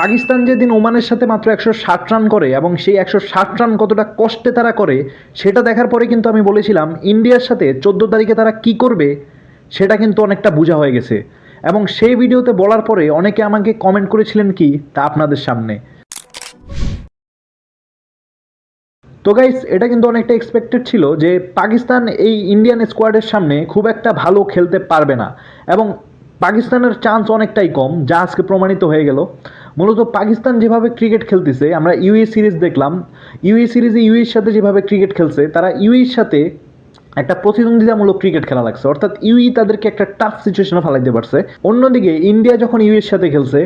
পাকিস্তান যেদিন ওমানের সাথে মাত্র একশো ষাট রান করে এবং সেই একশো ষাট রান কতটা কষ্টে তারা করে, সেটা দেখার পরে কিন্তু আমি বলেছিলাম, ইন্ডিয়ার সাথে চোদ্দ তারিখে তারা কি করবে, সেটা কিন্তু অনেকটা বোঝা হয়ে গেছে। এবং সেই ভিডিওতে বলার পরে অনেকে আমাকে কমেন্ট করেছিলেন কি, তা আপনাদের সামনে। তো গাইস এটা কিন্তু অনেকটা এক্সপেক্টেড ছিল যে পাকিস্তান এই ইন্ডিয়ান স্কোয়াডের সামনে খুব একটা ভালো খেলতে পারবে না। এবং পাকিস্তানের চান্স অনেকটাই কম, যা আজকে প্রমাণিত হয়ে গেল। মূলত পাকিস্তান যেভাবে ক্রিকেট খেলতেছে, আমরা ইউএ সিরিজ দেখলাম। ইউএ সিরিজে ইউএর সাথে যেভাবে ক্রিকেট খেলছে, তারা ইউএর সাথে একটা প্রতিদ্বন্দ্বিতামূলক ক্রিকেট খেলা লাগছে। অর্থাৎ ইউই তাদেরকে একটা টাফ সিচুয়েশনে ফেলাইতে পারছে। অন্যদিকে ইন্ডিয়া যখন ইউএর সাথে খেলছে,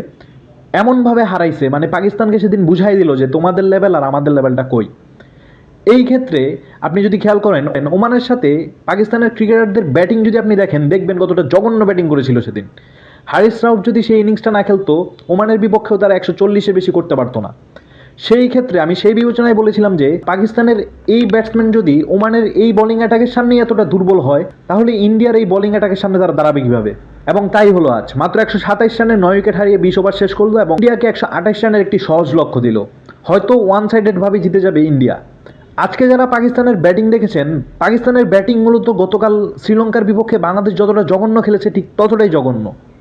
এমনভাবে হারাইছে মানে পাকিস্তানকে সেদিন বুঝাই দিল যে তোমাদের লেভেল আর আমাদের লেভেলটা কই। এই ক্ষেত্রে আপনি যদি খেয়াল করেন, ওমানের সাথে পাকিস্তানের ক্রিকেটারদের ব্যাটিং যদি আপনি দেখেন, দেখবেন কতটা জঘন্য ব্যাটিং করেছিল সেদিন। হারিস রাউফ যদি সেই ইনিংসটা না খেলতো, ওমানের বিপক্ষেও তারা একশো চল্লিশে বেশি করতে পারতো না। সেই ক্ষেত্রে আমি সেই বিবেচনায় বলেছিলাম যে, পাকিস্তানের এই ব্যাটসম্যান যদি ওমানের এই বোলিং অ্যাটাকের সামনেই এতটা দুর্বল হয়, তাহলে ইন্ডিয়ার এই বোলিং অ্যাটাকের সামনে তারা দাঁড়াবে কীভাবে? এবং তাই হলো আজ। মাত্র একশো সাতাইশ রানে নয় উইকেট হারিয়ে বিশ ওভার শেষ করল এবং ইন্ডিয়াকে একশো আঠাইশ রানের একটি সহজ লক্ষ্য দিল। হয়তো ওয়ান সাইডেডভাবে জিতে যাবে ইন্ডিয়া। আজকে যারা পাকিস্তানের ব্যাটিং দেখেছেন, পাকিস্তানের ব্যাটিং মূলত গতকাল শ্রীলঙ্কার বিপক্ষে বাংলাদেশ যতটা জঘন্য খেলেছে, ঠিক ততটাই জঘন্য।